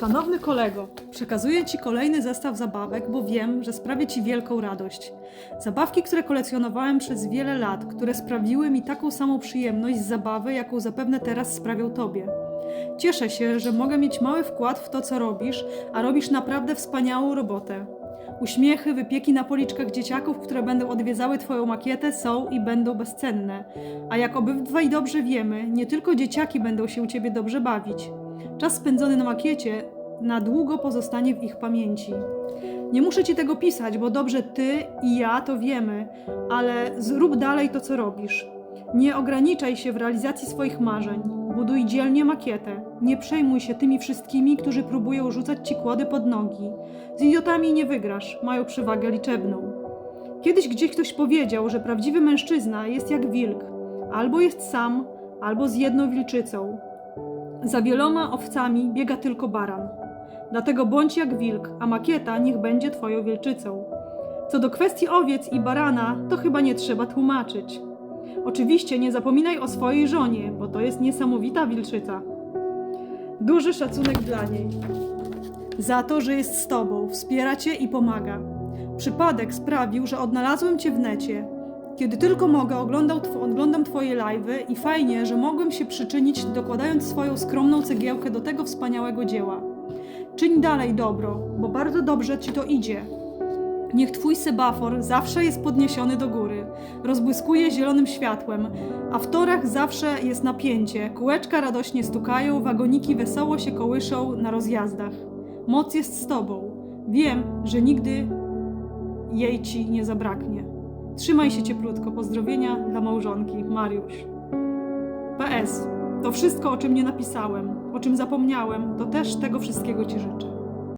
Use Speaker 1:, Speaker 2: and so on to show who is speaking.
Speaker 1: Szanowny kolego, przekazuję Ci kolejny zestaw zabawek, bo wiem, że sprawię Ci wielką radość. Zabawki, które kolekcjonowałem przez wiele lat, które sprawiły mi taką samą przyjemność z zabawy, jaką zapewne teraz sprawią Tobie. Cieszę się, że mogę mieć mały wkład w to, co robisz, a robisz naprawdę wspaniałą robotę. Uśmiechy, wypieki na policzkach dzieciaków, które będą odwiedzały Twoją makietę, są i będą bezcenne. A jak obydwaj dobrze wiemy, nie tylko dzieciaki będą się u Ciebie dobrze bawić. Czas spędzony na makiecie na długo pozostanie w ich pamięci. Nie muszę Ci tego pisać, bo dobrze Ty i ja to wiemy, ale zrób dalej to, co robisz. Nie ograniczaj się w realizacji swoich marzeń. Buduj dzielnie makietę. Nie przejmuj się tymi wszystkimi, którzy próbują rzucać Ci kłody pod nogi. Z idiotami nie wygrasz, mają przewagę liczebną. Kiedyś gdzieś ktoś powiedział, że prawdziwy mężczyzna jest jak wilk. Albo jest sam, albo z jedną wilczycą. Za wieloma owcami biega tylko baran. Dlatego bądź jak wilk, a makieta niech będzie twoją wilczycą. Co do kwestii owiec i barana, to chyba nie trzeba tłumaczyć. Oczywiście nie zapominaj o swojej żonie, bo to jest niesamowita wilczyca. Duży szacunek dla niej. Za to, że jest z tobą, wspiera cię i pomaga. Przypadek sprawił, że odnalazłem cię w necie. Kiedy tylko mogę, oglądał tw- oglądam twoje live'y i fajnie, że mogłem się przyczynić, dokładając swoją skromną cegiełkę do tego wspaniałego dzieła. Czyń dalej dobro, bo bardzo dobrze ci to idzie. Niech twój sebafor zawsze jest podniesiony do góry, rozbłyskuje zielonym światłem, a w torach zawsze jest napięcie, kółeczka radośnie stukają, wagoniki wesoło się kołyszą na rozjazdach. Moc jest z tobą. Wiem, że nigdy jej ci nie zabraknie. Trzymaj się cieplutko. Pozdrowienia dla małżonki, Mariusz. PS. To wszystko, o czym nie napisałem, o czym zapomniałem, to też tego wszystkiego ci życzę.